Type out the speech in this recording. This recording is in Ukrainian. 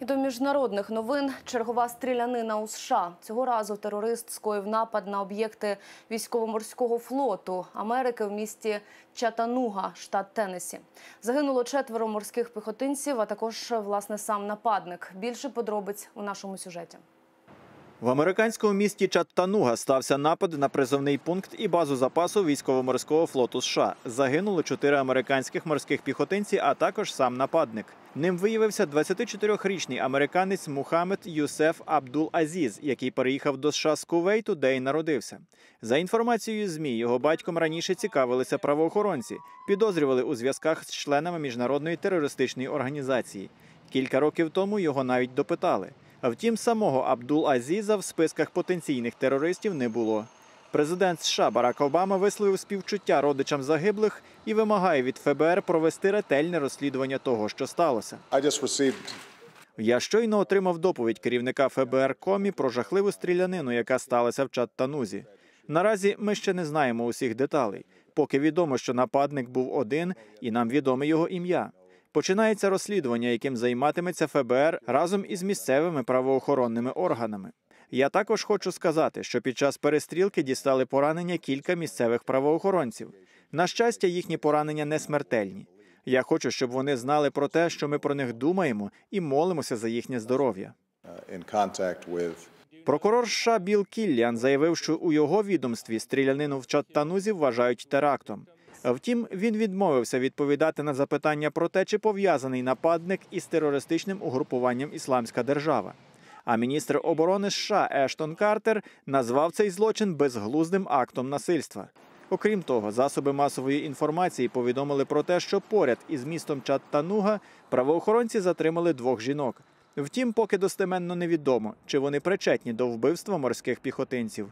І до міжнародних новин чергова стрілянина у США. Цього разу терорист скоїв напад на об'єкти військово-морського флоту Америки в місті Чатануга, штат Теннесі. Загинуло четверо морських піхотинців, а також власне сам нападник. Більше подробиць у нашому сюжеті. В американському місті Чаттануга стався напад на призовний пункт і базу запасу військово-морського флоту США. Загинули чотири американських морських піхотинці, а також сам нападник. Ним виявився 24-річний американець Мухаммед Юсеф Абдул Азіз, який переїхав до США з Кувейту, де й народився. За інформацією ЗМІ, його батьком раніше цікавилися правоохоронці, підозрювали у зв'язках з членами міжнародної терористичної організації. Кілька років тому його навіть допитали. Втім, самого Абдул Азіза в списках потенційних терористів не було. Президент США Барак Обама висловив співчуття родичам загиблих і вимагає від ФБР провести ретельне розслідування того, що сталося. Я щойно отримав доповідь керівника ФБР Комі про жахливу стрілянину, яка сталася в Чаттанузі. Наразі ми ще не знаємо усіх деталей. Поки відомо, що нападник був один, і нам відоме його ім'я. Починається розслідування, яким займатиметься ФБР разом із місцевими правоохоронними органами. Я також хочу сказати, що під час перестрілки дістали поранення кілька місцевих правоохоронців. На щастя, їхні поранення не смертельні. Я хочу, щоб вони знали про те, що ми про них думаємо і молимося за їхнє здоров'я. Прокурор США Біл Кілліан заявив, що у його відомстві стрілянину в Чаттанузі вважають терактом. Втім, він відмовився відповідати на запитання про те, чи пов'язаний нападник із терористичним угрупуванням Ісламська держава. А міністр оборони США Ештон Картер назвав цей злочин безглуздим актом насильства. Окрім того, засоби масової інформації повідомили про те, що поряд із містом Чаттануга правоохоронці затримали двох жінок. Втім, поки достеменно невідомо, чи вони причетні до вбивства морських піхотинців.